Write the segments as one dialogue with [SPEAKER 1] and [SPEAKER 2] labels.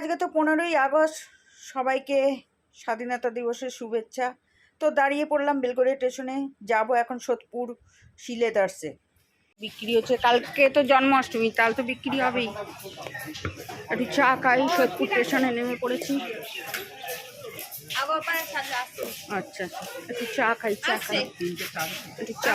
[SPEAKER 1] আজকে তো পনেরোই আগস্ট সবাইকে স্বাধীনতা দিবসের শুভেচ্ছা। তো দাঁড়িয়ে পড়লাম বেলগড়িয়া স্টেশনে যাব এখন সোদপুর শিলেদার্সে। বিক্রি হচ্ছে কালকে তো জন্মাষ্টমী তাল তো বিক্রি হবেই। একটু চা খাই সোদপুর স্টেশনে নেমে পড়েছি। আচ্ছা আচ্ছা একটু চা খাই চা খাই। একটু চা।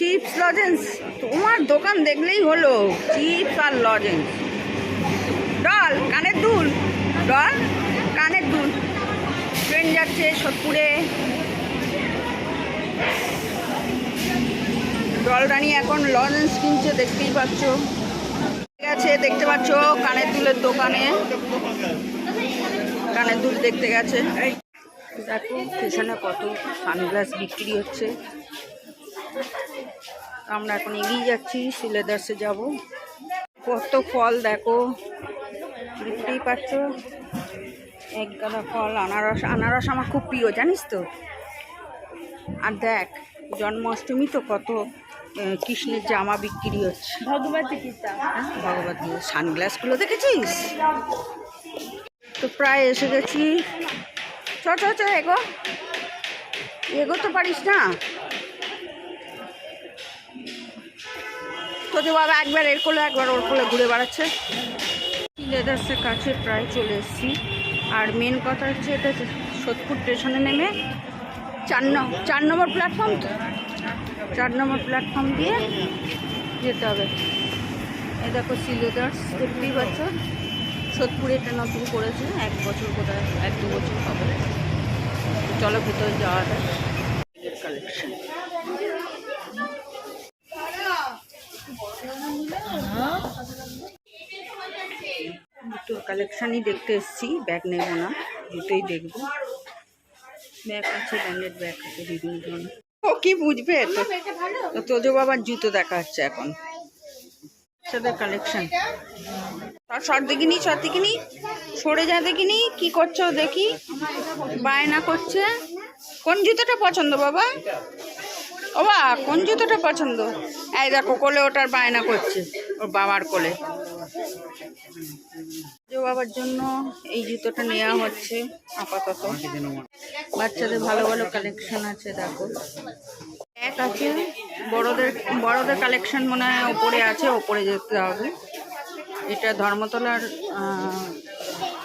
[SPEAKER 1] চিপস লজেন্স তোমার দোকান দেখলেই হলো চিপস আর লজেন্স ডল, কানের দুল। ডল, কানের দুল। ট্রেন যাচ্ছে সোদপুরে। ডলরানি এখন লজেন্স কিনছে, দেখতেই পাচ্ছ। আছে, দেখতে পাচ্ছ কানের দুলের দোকানে। কানের দুল দেখতে গেছে। দেখো স্টেশনে কত সানগ্লাস বিক্রি হচ্ছে। আমরা এখন এগিয়ে যাচ্ছি সিলেদার্সে যাব। কত ফল দেখো দেখতেই পাচ্ছ? এক গাদা ফল আনারস আনারস আমার খুব প্রিয় জানিস তো? আর দেখ জন্মাষ্টমী তো কত কৃষ্ণের জামা বিক্রি হচ্ছে।
[SPEAKER 2] ভগবতী গীতা।
[SPEAKER 1] হ্যাঁ, ভগবতী সানগ্লাসগুলো দেখেছিস? তো প্রায় এসে গেছি। চ চ এগো এগো। তো পারিস না? তোদের বাবা একবার এর কোলে, একবার ওর কোলে ঘুরে বেড়াচ্ছে। লেদার্সের কাছে প্রায় চলে এসেছি। আর মেন কথা হচ্ছে এটা সোদপুর স্টেশনে নেমে চার ন- চার নম্বর প্ল্যাটফর্ম তো? চার নম্বর প্ল্যাটফর্ম দিয়ে যেতে হবে। এই দেখো সিলেদার্স দেখতেই পাচ্ছ? সোদপুরে এটা নতুন করেছে, এক বছর কোথায়, এক দু বছর হবে। চলো ভিতরে যাওয়া যায় কালেকশনই দেখতে এসেছি। ব্যাগ নেব না, দুটোই দেখব। ব্যাগ আছে ব্যান্ডেড ব্যাগ আছে, বিভিন্ন ধরনের। ও, কি বুঝবে তোজো বাবার জুতো দেখা হচ্ছে এখন। সাথে কালেকশন। আর শর্ট দেখিনি শর্ট দেখিনি, সরে যা দেখিনি, কি করছ দেখি। বায়না করছে। কোন জুতোটা পছন্দ বাবা? ও বা কোন জুতোটা পছন্দ? এই দেখো, কোলে ওটার বায়না করছে। ওর বাবার কোলে। বাবার জন্য এই জুতোটা নেওয়া হচ্ছে, আপাতত। বাচ্চাদের ভালো ভালো কালেকশন আছে, দেখো। এক আছে, বড়দের বড়দের কালেকশন মনে হয় ওপরে আছে, ওপরে যেতে হবে। এটা ধর্মতলার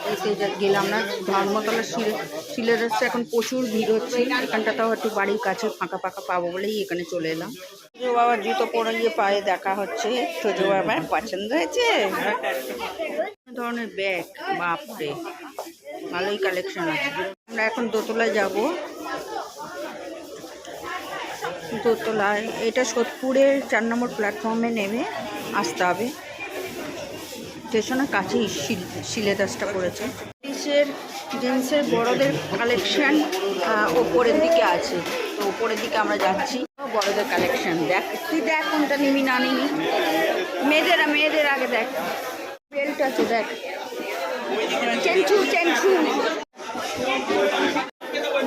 [SPEAKER 1] যা- গেলাম না। ধর্মতলার শিলে শিলের হচ্ছে এখন প্রচুর ভিড় হচ্ছে। এখানটাতেও একটু বাড়ির কাছে ফাঁকা ফাঁকা পাবো বলেই এখানে চলে এলাম। তোজো বাবার জুতো পরে গিয়ে পায়ে দেখা হচ্ছে। তোজো বাবার পছন্দ হয়েছে? বিভিন্ন ধরনের ব্যাগ বাপরে। ভালোই কালেকশন আছে। আমরা এখন দোতলায় যাব। দোতলায় এটা সোদপুরের চার নম্বর প্ল্যাটফর্মে নেমে আসতে হবে। স্টেশনের কাছেই শিলেদাসটা পড়েছে জিন্সের জিন্সের বড়দের কালেকশন ওপরের দিকে আছে। তো ওপরের দিকে আমরা যাচ্ছি। বড়দের কালেকশন দেখ, তুই দেখ কোনটা নিবি না নিবি। মেয়েদের মেয়েদের আগে দেখ। বেল্ট আছে, দেখ।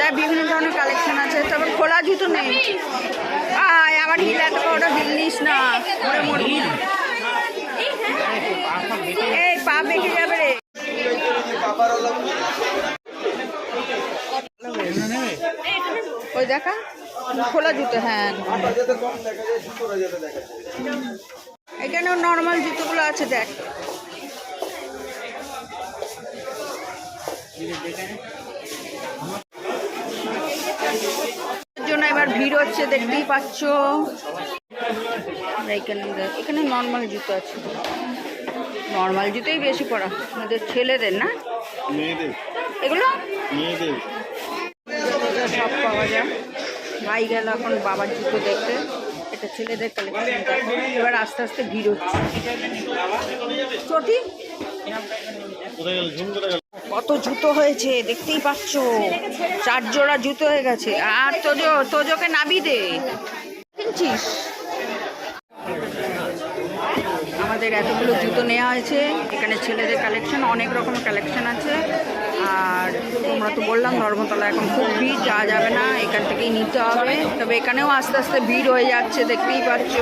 [SPEAKER 1] দেখ, বিভিন্ন ধরনের কালেকশন আছে। তারপর খোলা জুতো নেই। আয়, আবার হিল এত ওটা হিল নিস না। ওরে মরবি। এই, পা বেঁকে যাবে রে। ওই দেখা, খোলা জুতো হ্যাঁ। এখানেও নর্মাল জুতোগুলো আছে, দেখ। জন্য এবার ভিড় হচ্ছে, দেখতেই পাচ্ছ। এখানে এখানে নর্মাল জুতো আছে। নর্মাল জুতোই বেশি পরা আমাদের ছেলেদের না? এগুলো? সব পাওয়া যায়। ভাই গেল এখন বাবার জুতো দেখতে। এটা ছেলেদের কালেকশন এবার আস্তে আস্তে ভিড় হচ্ছে চটি কত জুতো হয়েছে দেখতেই পাচ্ছ। চার জোড়া জুতো হয়ে গেছে। আর তোজো তোজোকে নাবি দে। কিনছিস? আমাদের এতগুলো জুতো নেওয়া হয়েছে। এখানে ছেলেদের কালেকশন অনেক রকমের কালেকশন আছে। আর তোমরা তো বললাম ধর্মতলা এখন খুব ভিড়, যাওয়া যাবে না। এখান থেকেই নিতে হবে। তবে এখানেও আস্তে আস্তে ভিড় হয়ে যাচ্ছে, দেখতেই পাচ্ছ।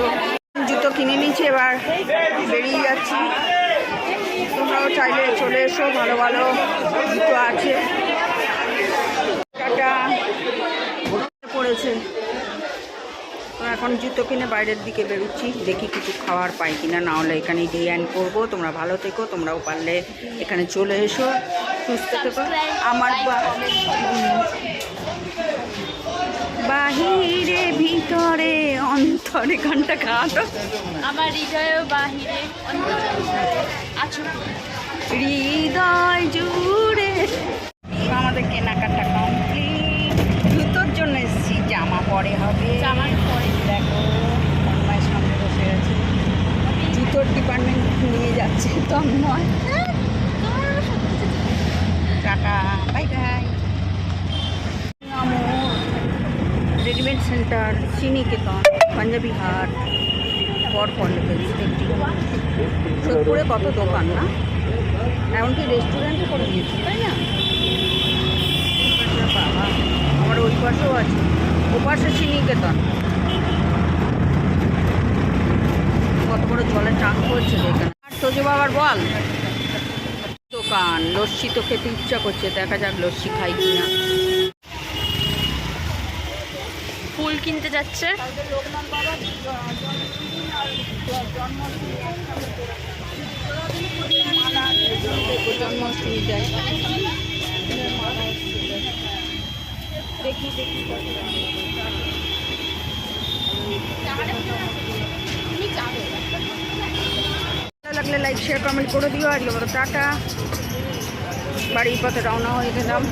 [SPEAKER 1] জুতো কিনে নিয়েছি, এবার বেরিয়ে যাচ্ছি। তোমরাও চাইলে চলে এসো, ভালো ভালো জুতো আছে। টাটা পড়েছে তো এখন জুতো কিনে বাইরের দিকে বেরোচ্ছি দেখি কিছু খাওয়ার পাই কিনা। না হলে এখানে ডি অ্যান্ড করব। তোমরা ভালো থেকো তোমরাও পারলে এখানে চলে এসো সুস্থ থেকো। আমার বাহিরে ভিতরে অন্তরে গানটা গাতো
[SPEAKER 2] আমার হৃদয় বাহিরে আছো?
[SPEAKER 1] হৃদয় জুড়ে। আমাদের কেনাকাটা কমপ্লিট জুতোর জন্য এসেছি জামা পরে হবে।
[SPEAKER 2] জামার পরে
[SPEAKER 1] দেখো তন্ময় সামনে বসে আছে। জুতোর ডিপার্টমেন্ট নিয়ে যাচ্ছে, Tanmoy. Tata bye bye readymade centre Sriniketan, Panjabi Haat, পর একটি সোদপুরে কত দোকান না? এমনকি রেস্টুরেন্টও করে দিয়েছি, তাই না? বাবা, আমার ওই পাশেও আছে ও পাশে কত বড় জলে চান করছে এখানে। আর তোজো বাবার বল? দোকান, লস্যি তো খেতে ইচ্ছা করছে, দেখা যাক লস্যি খাই কিনা।
[SPEAKER 2] ফুল কিনতে যাচ্ছে।
[SPEAKER 1] জন্মাষ্টমী দেখি দেখি লাগলে লাইক শেয়ার কমেন্ট করে দিও। আজকে বড় টাটা। বাড়ির পথে রওনা হয়ে গেলাম।